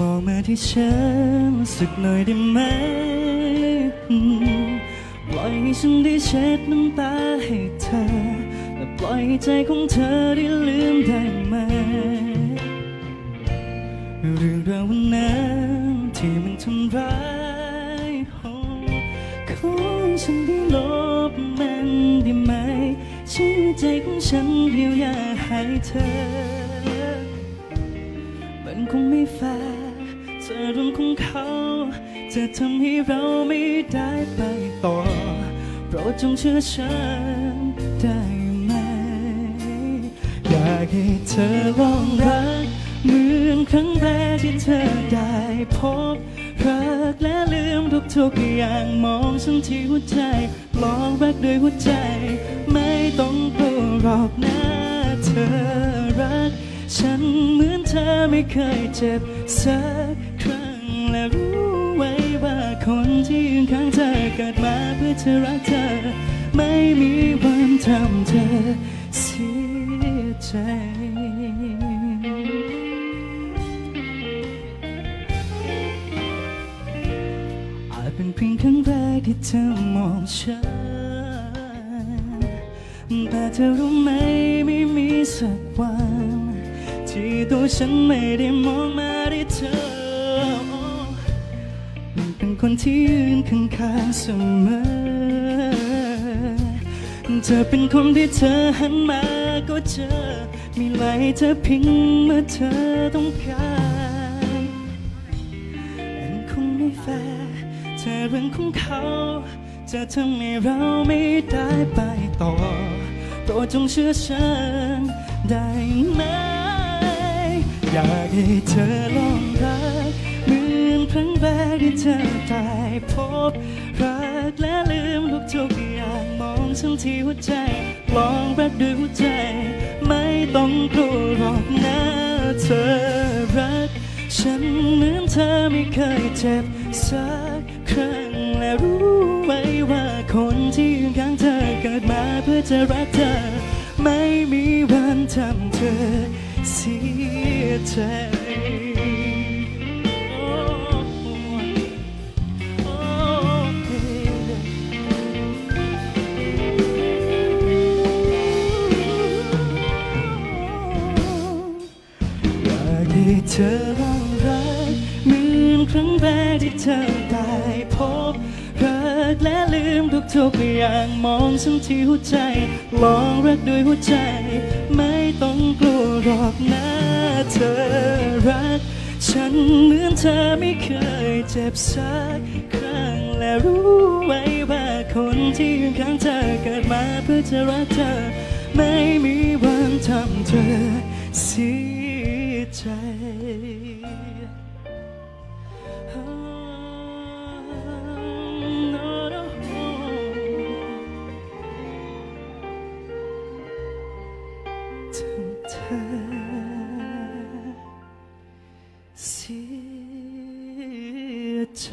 มองมาที่ฉันสักหน่อยได้ไหม ปล่อยให้ฉันได้เช็ดน้ำตาให้เธอ และปล่อยให้ใจของเธอได้ลืมได้ไหม เรื่องราววันนั้นที่มันทำร้ายขอให้ฉันได้ลบมันได้ไหมฉันใจของฉันเยียวยาให้เธอ มันคงไม่แฟร์ อเรื่องของเขา จะทำให้เราไม่ได้ไปต่อ โปรดจงเชื่อฉันได้ไหม อยากให้เธอลองรัก เหมือนครั้งแรกที่เธอได้พบ รักและลืมทุกทุกอย่างมองฉันที่หัวใจ ลองรักด้วยหัวใจ ไม่ต้องกลัวหรอกนะเธอรัก ฉันเหมือนเธอไม่เคยเจ็บสัก เกิดมาเพื่อเธอรักเธอ ไม่มีวันทำเธอเสียใจอาจเป็นเพียงครั้งแรกที่เธอมองฉันแต่เธอรู้ไหมไม่มีสักวัน ที่ตัวฉันไม่ได้มองมาที่เธอ เป็นคนที่ยืนข้างๆเสมอ เธอเป็นคนที่เธอหันมาก็เจอ มีไหลเธอพิงเมื่อเธอต้องการมันคงไม่แฟร์เธอเรื่องของเขาจะทำให้เราไม่ได้ไปต่อโปรดจงเชื่อฉันได้ไหม อยากให้เธอลองรักเหมือน ครั้งแรกที่เธอได้พบ รักและลืมทุกทุกอย่างมองฉันที่หัวใจ ลองรักด้วยหัวใจ ไม่ต้องกลัวหรอกนะเธอรัก ฉันเหมือนเธอไม่เคยเจ็บสักครั้งและรู้ไว้ว่าคนที่อยู่ข้างเธอเกิดมาเพื่อจะรักเธอ ไม่มีวันทำเธอเสียใจ เธอลองรักเหมือนครั้งแรกที่เธอได้พบรักและลืมทุกๆอย่างมองฉันที่หัวใจ ลองรักด้วยหัวใจ ไม่ต้องกลัวหรอกนะเธอรัก ฉันเหมือนเธอไม่เคยเจ็บสักครั้งและรู้ไว้ว่าคนที่อยู่ข้างเธอเกิดมาเพื่อจะรักเธอ ไม่มีวันทำเธอเสีย ใจถึงเธอเสียใจ